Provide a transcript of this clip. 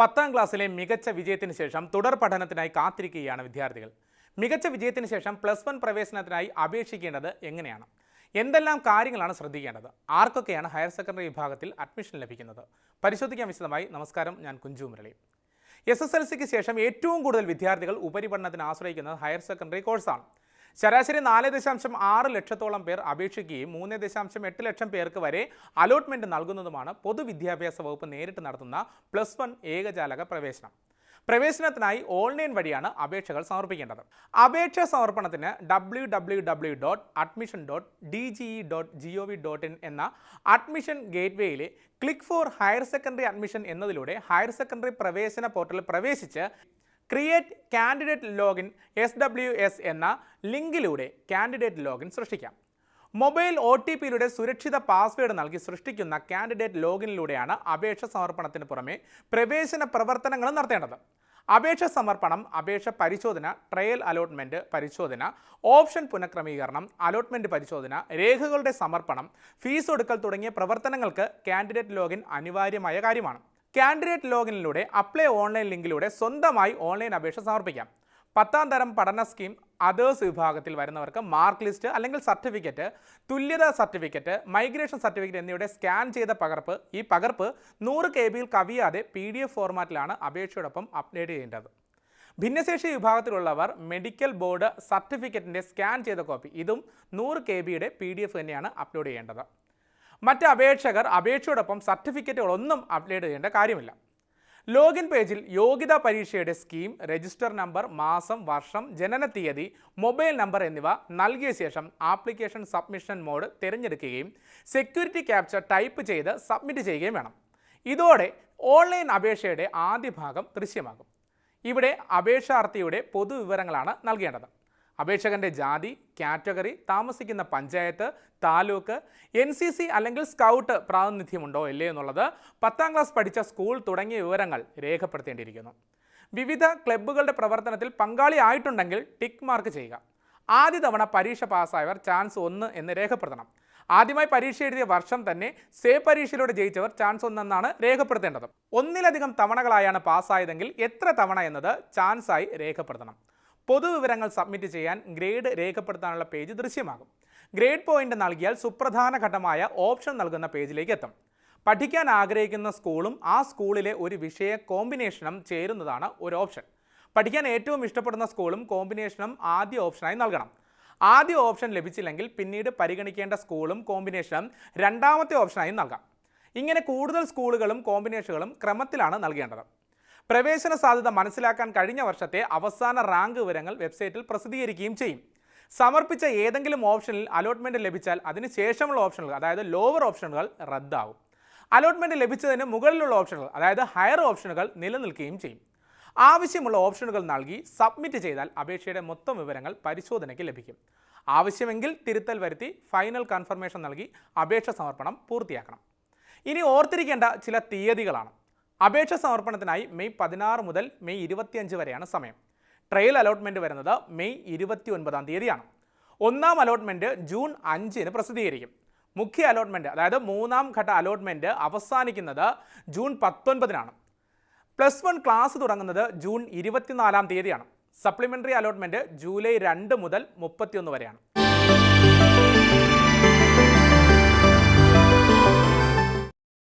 പത്താം ക്ലാസ്സിലെ മികച്ച വിജയത്തിന് ശേഷം തുടർ പഠനത്തിനായി കാത്തിരിക്കുകയാണ് വിദ്യാർത്ഥികൾ. മികച്ച വിജയത്തിന് ശേഷം പ്ലസ് വൺ പ്രവേശനത്തിനായി അപേക്ഷിക്കേണ്ടത് എങ്ങനെയാണ്? എന്തെല്ലാം കാര്യങ്ങളാണ് ശ്രദ്ധിക്കേണ്ടത്? ആർക്കൊക്കെയാണ് ഹയർ സെക്കൻഡറി വിഭാഗത്തിൽ അഡ്മിഷൻ ലഭിക്കുന്നത്? പരിശോധിക്കാൻ വിശദമായി നമസ്കാരം ഞാൻ Kunchu Murali. S S L സിക്ക് ശേഷം ഏറ്റവും കൂടുതൽ വിദ്യാർത്ഥികൾ ഉപരിപഠനത്തിന് ആശ്രയിക്കുന്നത് ഹയർ സെക്കൻഡറി കോഴ്സാണ്. ശരാശരി നാല് ദശാംശം ആറ് ലക്ഷത്തോളം പേർ അപേക്ഷിക്കുകയും മൂന്ന് ദശാംശം എട്ട് ലക്ഷം പേർക്ക് വരെ അലോട്ട്മെന്റ് നൽകുന്നതുമാണ് പൊതുവിദ്യാഭ്യാസ വകുപ്പ് നേരിട്ട് നടത്തുന്ന പ്ലസ് വൺ ഏകജാലക പ്രവേശനം. പ്രവേശനത്തിനായി ഓൺലൈൻ വഴിയാണ് അപേക്ഷകൾ സമർപ്പിക്കേണ്ടത്. അപേക്ഷ സമർപ്പണത്തിന് W W W dot admission dot D G E dot G O V dot in എന്ന admission ഗേറ്റ്വേയിലെ click for higher secondary admission എന്നതിലൂടെ higher secondary പ്രവേശന പോർട്ടലിൽ പ്രവേശിച്ച് create candidate login S W S എന്ന ലിങ്കിലൂടെ കാൻഡിഡേറ്റ് ലോഗിൻ സൃഷ്ടിക്കാം. Mobile O T പിയിലൂടെ സുരക്ഷിത password നൽകി സൃഷ്ടിക്കുന്ന കാൻഡിഡേറ്റ് ലോഗിനിലൂടെയാണ് അപേക്ഷ സമർപ്പണത്തിന് പുറമെ പ്രവേശന പ്രവർത്തനങ്ങളും നടത്തേണ്ടത്. അപേക്ഷ സമർപ്പണം അപേക്ഷ പരിശോധന ട്രയൽ അലോട്ട്മെന്റ് പരിശോധന ഓപ്ഷൻ പുനഃക്രമീകരണം അലോട്ട്മെന്റ് പരിശോധന രേഖകളുടെ സമർപ്പണം ഫീസ് ഒടുക്കൽ തുടങ്ങിയ പ്രവർത്തനങ്ങൾക്ക് കാൻഡിഡേറ്റ് ലോഗിൻ അനിവാര്യമായ കാര്യമാണ്. കാൻഡിഡേറ്റ് ലോഗിനിലൂടെ അപ്ലൈ ഓൺലൈൻ ലിങ്കിലൂടെ സ്വന്തമായി ഓൺലൈൻ അപേക്ഷ സമർപ്പിക്കാം. പത്താം തരം പഠന സ്കീം അതേഴ്സ് വിഭാഗത്തിൽ വരുന്നവർക്ക് മാർക്ക് ലിസ്റ്റ് അല്ലെങ്കിൽ സർട്ടിഫിക്കറ്റ് തുല്യതാ സർട്ടിഫിക്കറ്റ് മൈഗ്രേഷൻ സർട്ടിഫിക്കറ്റ് എന്നിവയുടെ സ്കാൻ ചെയ്ത പകർപ്പ് ഈ പകർപ്പ് നൂറ് കെ ബിയിൽ കവിയാതെ പി ഡി എഫ് ഫോർമാറ്റിലാണ് അപേക്ഷയോടൊപ്പം അപ്ഡേറ്റ് ചെയ്യേണ്ടത്. ഭിന്നശേഷി വിഭാഗത്തിലുള്ളവർ മെഡിക്കൽ ബോർഡ് സർട്ടിഫിക്കറ്റിന്റെ സ്കാൻ ചെയ്ത കോപ്പി ഇതും നൂറ് കെ ബിയുടെ പി തന്നെയാണ് അപ്ലോഡ് ചെയ്യേണ്ടത്. മറ്റ് അപേക്ഷകർ അപേക്ഷയോടൊപ്പം സർട്ടിഫിക്കറ്റുകളൊന്നും അപ്ലോഡ് ചെയ്യേണ്ട കാര്യമില്ല. ലോഗിൻ പേജിൽ യോഗ്യതാ പരീക്ഷയുടെ സ്കീം രജിസ്റ്റർ നമ്പർ മാസം വർഷം ജനന തീയതി മൊബൈൽ നമ്പർ എന്നിവ നൽകിയ ശേഷം ആപ്ലിക്കേഷൻ സബ്മിഷൻ മോഡ് തിരഞ്ഞെടുക്കുകയും സെക്യൂരിറ്റി ക്യാപ്ചർ ടൈപ്പ് ചെയ്ത് സബ്മിറ്റ് ചെയ്യുകയും വേണം. ഇതോടെ ഓൺലൈൻ അപേക്ഷയുടെ ആദ്യ ഭാഗം ദൃശ്യമാകും. ഇവിടെ അപേക്ഷാർത്ഥിയുടെ പൊതുവിവരങ്ങളാണ് നൽകേണ്ടത്. അപേക്ഷകന്റെ ജാതി കാറ്റഗറി താമസിക്കുന്ന panchayat taluk N C C അല്ലെങ്കിൽ സ്കൗട്ട് പ്രാതിനിധ്യമുണ്ടോ ഇല്ലേ എന്നുള്ളത് പത്താം ക്ലാസ് പഠിച്ച സ്കൂൾ തുടങ്ങിയ വിവരങ്ങൾ രേഖപ്പെടുത്തേണ്ടിയിരിക്കുന്നു. വിവിധ ക്ലബ്ബുകളുടെ പ്രവർത്തനത്തിൽ പങ്കാളി ആയിട്ടുണ്ടെങ്കിൽ ടിക്ക് മാർക്ക് ചെയ്യുക. ആദ്യ തവണ പരീക്ഷ പാസ്സായവർ ചാൻസ് ഒന്ന് എന്ന് രേഖപ്പെടുത്തണം. ആദ്യമായി പരീക്ഷ എഴുതിയ വർഷം തന്നെ സേ പരീക്ഷയിലൂടെ ജയിച്ചവർ ചാൻസ് ഒന്നെന്നാണ് രേഖപ്പെടുത്തേണ്ടത്. ഒന്നിലധികം തവണകളായാണ് പാസ്സായതെങ്കിൽ എത്ര തവണ എന്നത് ചാൻസായി രേഖപ്പെടുത്തണം. പൊതുവിവരങ്ങൾ സബ്മിറ്റ് ചെയ്യാൻ ഗ്രേഡ് രേഖപ്പെടുത്താനുള്ള പേജ് ദൃശ്യമാകും. ഗ്രേഡ് പോയിന്റ് നൽകിയാൽ സുപ്രധാന ഘട്ടമായ ഓപ്ഷൻ നൽകുന്ന പേജിലേക്ക് എത്തും. പഠിക്കാൻ ആഗ്രഹിക്കുന്ന സ്കൂളും ആ സ്കൂളിലെ ഒരു വിഷയ കോമ്പിനേഷനും ചേരുന്നതാണ് ഒരു ഓപ്ഷൻ. പഠിക്കാൻ ഏറ്റവും ഇഷ്ടപ്പെടുന്ന സ്കൂളും കോമ്പിനേഷനും ആദ്യ ഓപ്ഷനായി നൽകണം. ആദ്യ ഓപ്ഷൻ ലഭിച്ചില്ലെങ്കിൽ പിന്നീട് പരിഗണിക്കേണ്ട സ്കൂളും കോമ്പിനേഷനും രണ്ടാമത്തെ ഓപ്ഷനായി നൽകാം. ഇങ്ങനെ കൂടുതൽ സ്കൂളുകളും കോമ്പിനേഷനുകളും ക്രമത്തിലാണ് നൽകേണ്ടത്. പ്രവേശന സാധ്യത മനസ്സിലാക്കാൻ കഴിഞ്ഞ വർഷത്തെ അവസാന റാങ്ക് വിവരങ്ങൾ വെബ്സൈറ്റിൽ പ്രസിദ്ധീകരിക്കുകയും ചെയ്യും. സമർപ്പിച്ച ഏതെങ്കിലും ഓപ്ഷനിൽ അലോട്ട്മെന്റ് ലഭിച്ചാൽ അതിന് ശേഷമുള്ള ഓപ്ഷനുകൾ അതായത് ലോവർ ഓപ്ഷനുകൾ റദ്ദാവും. അലോട്ട്മെന്റ് ലഭിച്ചതിന് മുകളിലുള്ള ഓപ്ഷനുകൾ അതായത് ഹയർ ഓപ്ഷനുകൾ നിലനിൽക്കുകയും ചെയ്യും. ആവശ്യമുള്ള ഓപ്ഷനുകൾ നൽകി സബ്മിറ്റ് ചെയ്താൽ അപേക്ഷയുടെ മൊത്തം വിവരങ്ങൾ പരിശോധനയ്ക്ക് ലഭിക്കും. ആവശ്യമെങ്കിൽ തിരുത്തൽ വരുത്തി ഫൈനൽ കൺഫർമേഷൻ നൽകി അപേക്ഷ സമർപ്പണം പൂർത്തിയാക്കണം. ഇനി ഓർത്തിരിക്കേണ്ട ചില തീയതികളാണ്. അപേക്ഷ സമർപ്പണത്തിനായി മെയ് പതിനാറ് മുതൽ മെയ് ഇരുപത്തിയഞ്ച് വരെയാണ് സമയം. ട്രയൽ അലോട്ട്മെന്റ് വരുന്നത് മെയ് ഇരുപത്തി ഒൻപതാം തീയതിയാണ്. ഒന്നാം അലോട്ട്മെന്റ് ജൂൺ അഞ്ചിന് പ്രസിദ്ധീകരിക്കും. മുഖ്യ അലോട്ട്മെന്റ് അതായത് മൂന്നാം ഘട്ട അലോട്ട്മെന്റ് അവസാനിക്കുന്നത് ജൂൺ പത്തൊൻപതിനാണ്. പ്ലസ് വൺ ക്ലാസ് തുടങ്ങുന്നത് ജൂൺ ഇരുപത്തിനാലാം തീയതിയാണ്. സപ്ലിമെന്ററി അലോട്ട്മെന്റ് ജൂലൈ രണ്ട് മുതൽ മുപ്പത്തിയൊന്ന് വരെയാണ്.